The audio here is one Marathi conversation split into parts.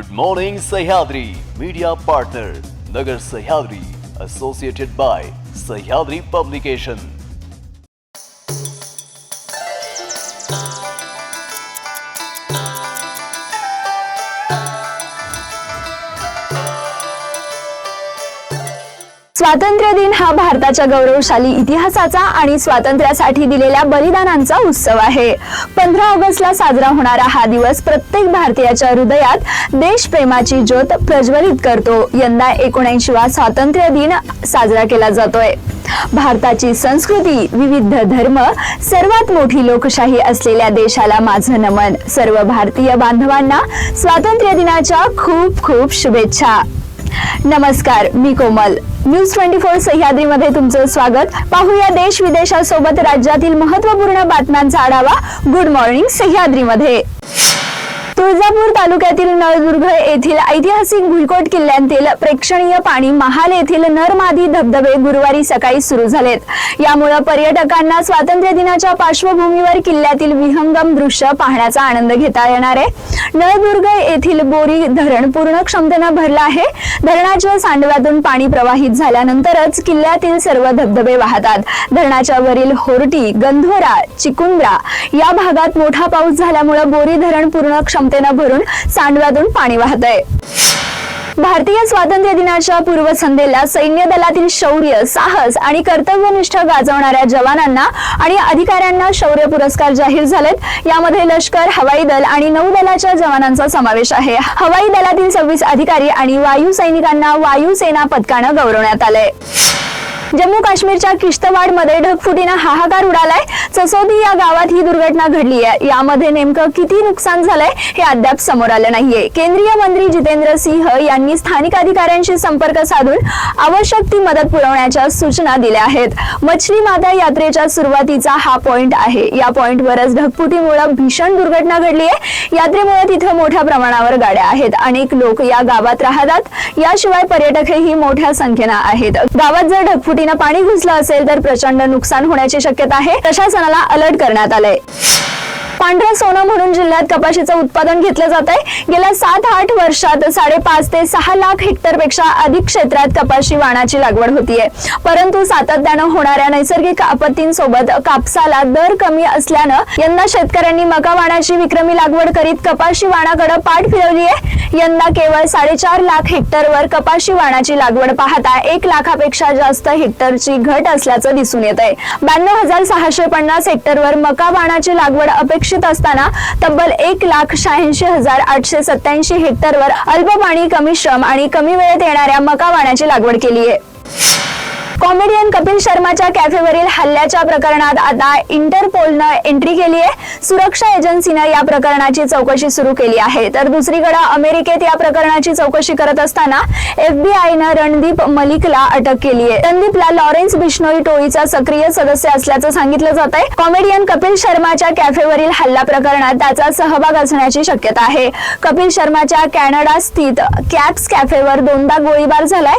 Good morning Sahyadri, media partner, Nagar Sahyadri, associated by Sahyadri Publication. स्वातंत्र्य दिन हा भारताच्या गौरवशाली इतिहासाचा आणि स्वातंत्र्यासाठी दिलेल्या बलिदानांचा उत्सव आहे. पंधरा ऑगस्टला साजरा होणारा हा दिवस प्रत्येक भारतीयाच्या हृदयात देशप्रेमाची ज्योत प्रज्वलित करतो. यंदा एकोणऐंशीवा स्वातंत्र्य दिन साजरा केला जातोय. भारताची संस्कृती विविध धर्म सर्वात मोठी लोकशाही असलेल्या देशाला माझं नमन. सर्व भारतीय बांधवांना स्वातंत्र्य दिनाच्या खूप खूप शुभेच्छा. नमस्कार मी कोमल. न्यूज ट्वेंटी फोर सह्याद्रीमध्ये तुमचं स्वागत. पाहूया देश विदेशासोबत राज्यातील महत्त्वपूर्ण बातम्यांचा आढावा. Good morning सह्याद्रीमध्ये. तुळजापूर तालुक्यातील नळदुर्ग येथील ऐतिहासिक भुईकोट किल्ल्यातील प्रेक्षणीय पाणी महाल येथील नरमादी धबधबे गुरुवारी सकाळी सुरू झालेत. यामुळे पर्यटकांना स्वातंत्र्य दिनाच्या पार्श्वभूमीवर किल्ल्यातील विहंगम दृश्य पाहण्याचा आनंद घेता येणार आहे. नळदुर्ग येथील बोरी धरण पूर्ण क्षमतेनं भरलं आहे. धरणाच्या सांडव्यातून पाणी प्रवाहित झाल्यानंतरच किल्ल्यातील सर्व धबधबे वाहतात. धरणाच्या वरील होर्टी गंधोरा चिकुंद्रा या भागात मोठा पाऊस झाल्यामुळे बोरी धरण पूर्ण क्षमतेनं भरून सांडव्यातून पाणी वाहत आहे भारतीय स्वातंत्र्य दिनाच्या पूर्वसंध्येला सैन्य दलातील शौर्य साहस आणि कर्तव्यनिष्ठ गाजवणाऱ्या जवानांना आणि अधिकाऱ्यांना शौर्य पुरस्कार जाहीर झालेत. यामध्ये लष्कर हवाई दल आणि नौदलाच्या जवानांचा समावेश आहे. हवाई दलातील सव्वीस अधिकारी आणि वायू सैनिकांना वायुसेना पदकानं गौरवण्यात आलंय. जम्मू काश्मीरच्या किश्तवाडमध्ये ढगफुटीनं हाहाकार उडालाय. चसोदी या गावात ही दुर्घटना घडली आहे यामध्ये नेमकं किती नुकसान झालंय हे अद्याप समोर आलं नाहीये. केंद्रीय मंत्री जितेंद्र सिंह यांनी स्थानिक अधिकाऱ्यांशी संपर्क साधून आवश्यक ती मदत पुरवण्याच्या सूचना दिल्या आहेत. मछली माता यात्रेच्या सुरुवातीचा हा पॉइंट आहे. या पॉइंटवरच ढगफुटीमुळे भीषण दुर्घटना घडली आहे यात्रेमुळे तिथं मोठ्या प्रमाणावर गाड्या आहेत. अनेक लोक या गावात राहतात. याशिवाय पर्यटकही मोठ्या संख्येनं आहेत. गावात जर ढगफुटी ढगफुटीनं पाणी घुसलं असेल तर प्रचंड नुकसान होण्याची शक्यता आहे प्रशासनाला अलर्ट करण्यात आलंय पांढरं सोनं म्हणून जिल्ह्यात कपाशीचं उत्पादन घेतलं जात आहे. गेल्या सात आठ वर्षात साडेपाच ते सहा लाख हेक्टरपेक्षा अधिक क्षेत्रात कपाशी वाणाची लागवड होतीये. परंतु सातत्यानं होणाऱ्या नैसर्गिक आपत्तींसोबत कापसाला दर कमी असल्यानं यंदा शेतकऱ्यांनी मका वाणाची विक्रमी लागवड करीत कपाशी वाणाकडे पाठ फिरवली आहे. यंदा केवळ साडेचार लाख हेक्टरवर कपाशी वाणाची लागवड पाहता एक लाखापेक्षा जास्त हेक्टरची घट असल्याचं दिसून येत आहे ब्याण्णव हजार सहाशे पन्नास हेक्टरवर मका वाणाची लागवड अपेक्षित असताना तब्बल एक लाख शहाऐंशी हजार आठशे सत्याऐंशी हेक्टरवर अल्प पाणी कमी श्रम आणि कमी वेळेत येणाऱ्या मका वाण्याची लागवड केली आहे. कॉमेडियन कपिल शर्माच्या कॅफेवरील हल्ल्याच्या प्रकरणात आता इंटरपोलनं एंट्री केली आहे. सुरक्षा एजन्सीनं या प्रकरणाची चौकशी सुरू केली आहे. तर दुसरीकडे अमेरिकेत या प्रकरणाची चौकशी करत असताना एफबीआयनं रणदीप मलिकला अटक केली आहे. रणदीपला लॉरेन्स बिश्नोई टोळीचा सक्रिय सदस्य असल्याचं सांगितलं जात आहे. कॉमेडियन कपिल शर्माच्या कॅफेवरील हल्ला प्रकरणात त्याचा सहभाग असण्याची शक्यता आहे. कपिल शर्माच्या कॅनडा स्थित कॅप्स कॅफेवर दोनदा गोळीबार झालाय.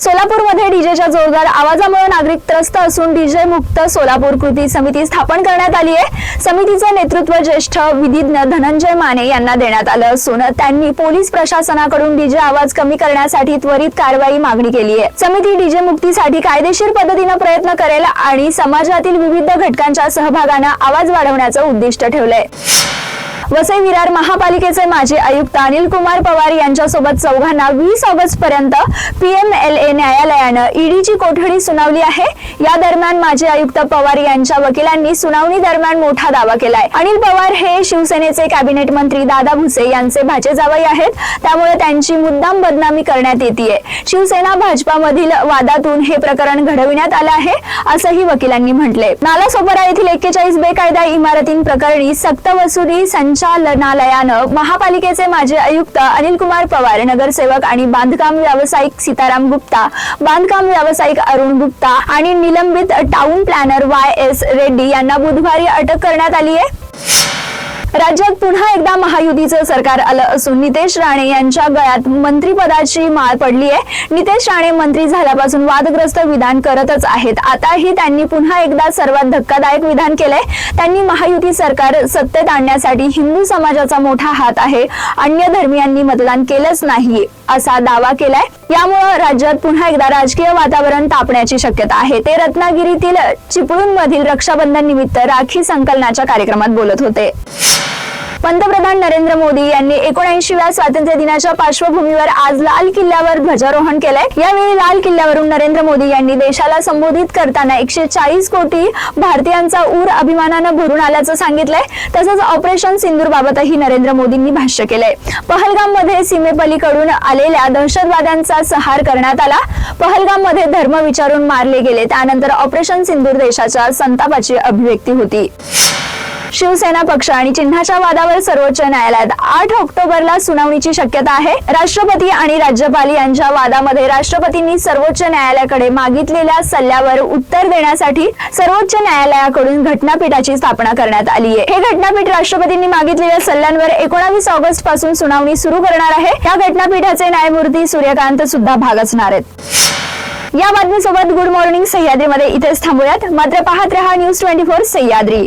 सोलापूरमध्ये डीजेच्या जोरदार आवाजामुळे नागरिक त्रस्त असून डीजे मुक्त सोलापूर कृती समिती स्थापन करण्यात आली आहे. समितीचं नेतृत्व ज्येष्ठ विधिज्ञ धनंजय माने यांना देण्यात आलं असून त्यांनी पोलीस प्रशासनाकडून डीजे आवाज कमी करण्यासाठी त्वरित कारवाई मागणी केली आहे. समिती डीजे मुक्तीसाठी कायदेशीर पद्धतीनं प्रयत्न करेल आणि समाजातील विविध घटकांच्या सहभागानं आवाज वाढवण्याचं उद्दिष्ट ठेवलंय. वसई विरार महापालिकेचे माजी आयुक्त अनिल कुमार पवार यांच्यासोबत चौघांना वीस ऑगस्ट पर्यंत पीएमएलए न्यायालयानं ईडीची कोठडी सुनावली आहे. या दरम्यान माजी आयुक्त पवार यांच्या वकिलांनी सुनावणी दरम्यान मोठा दावा केलाय. अनिल पवार हे शिवसेनेचे कॅबिनेट मंत्री दादा भुसे यांचे भाचे जावई आहेत. त्यामुळे त्यांची मुद्दाम बदनामी करण्यात येते शिवसेना भाजपामधील वादातून हे प्रकरण घडविण्यात आलं आहे असंही वकिलांनी म्हटले नालासोपारा येथील एक्केचाळीस बेकायदा इमारतींप्रकरणी सक्तवसुली संच संचालनालयानं महापालिकेचे माजी आयुक्त अनिल कुमार पवार नगरसेवक आणि बांधकाम व्यावसायिक सीताराम गुप्ता बांधकाम व्यावसायिक अरुण गुप्ता आणि निलंबित town planner Y S Reddy यांना बुधवारी अटक करण्यात आली आहे. राज्यात पुन्हा एकदा महायुतीचं सरकार आलं असून नितेश राणे यांच्या गळ्यात मंत्रीपदाची माळ पडली आहे. नितेश राणे मंत्री झाल्यापासून वादग्रस्त विधान करतच आहेत. आताही त्यांनी पुन्हा एकदा सर्वात धक्कादायक विधान केलंय. त्यांनी महायुती सरकार सत्तेत आणण्यासाठी हिंदू समाजाचा मोठा हात आहे. अन्य धर्मियांनी मतदान केलंच नाही असा दावा केलाय. यामुळं राज्यात पुन्हा एकदा राजकीय वातावरण तापण्याची शक्यता आहे. ते रत्नागिरीतील चिपळूणमधील रक्षाबंधन निमित्त राखी संकलनाच्या कार्यक्रमात बोलत होते. पंतप्रधान नरेंद्र मोदी यांनी एकोणऐंशीव्या स्वातंत्र्य दिनाच्या पार्श्वभूमीवर आज लाल किल्ल्यावर ध्वजारोहण केलंय. यावेळी लाल किल्ल्यावरून नरेंद्र मोदी यांनी देशाला संबोधित करताना एकशे चाळीस कोटी भारतीयांचा ऊर अभिमानानं भरून आल्याचं सांगितलंय. तसंच ऑपरेशन सिंदूर बाबतही नरेंद्र मोदींनी भाष्य केलंय. पहलगाममध्ये सीमेपलीकडून आलेल्या दहशतवाद्यांचा सहार करण्यात आला. पहलगाममध्ये धर्म विचारून मारले गेले. त्यानंतर ऑपरेशन सिंदूर देशाच्या संतापाची अभिव्यक्ती होती. शिवसेना पक्ष आणि चिन्हाच्या वादावर सर्वोच्च न्यायालयात आठ ऑक्टोबरला सुनावणीची शक्यता आहे. राष्ट्रपती आणि राज्यपाल यांच्या वादामध्ये राष्ट्रपतींनी सर्वोच्च न्यायालयाकडे मागितलेल्या सल्ल्यावर उत्तर देण्यासाठी सर्वोच्च न्यायालयाकडून घटनापीठाची स्थापना करण्यात आली आहे. हे घटनापीठ राष्ट्रपतींनी मागितलेल्या सल्ल्यांवर एकोणावीस ऑगस्टपासून सुनावणी सुरू करणार आहे. या घटनापीठाचे न्यायमूर्ती सूर्यकांत सुद्धा भाग असणार आहेत. या बातमीसोबत गुड मॉर्निंग सह्याद्रीमध्ये इथेच थांबूयात. मात्र पाहत रहा न्यूज ट्वेंटी फोर सह्याद्री.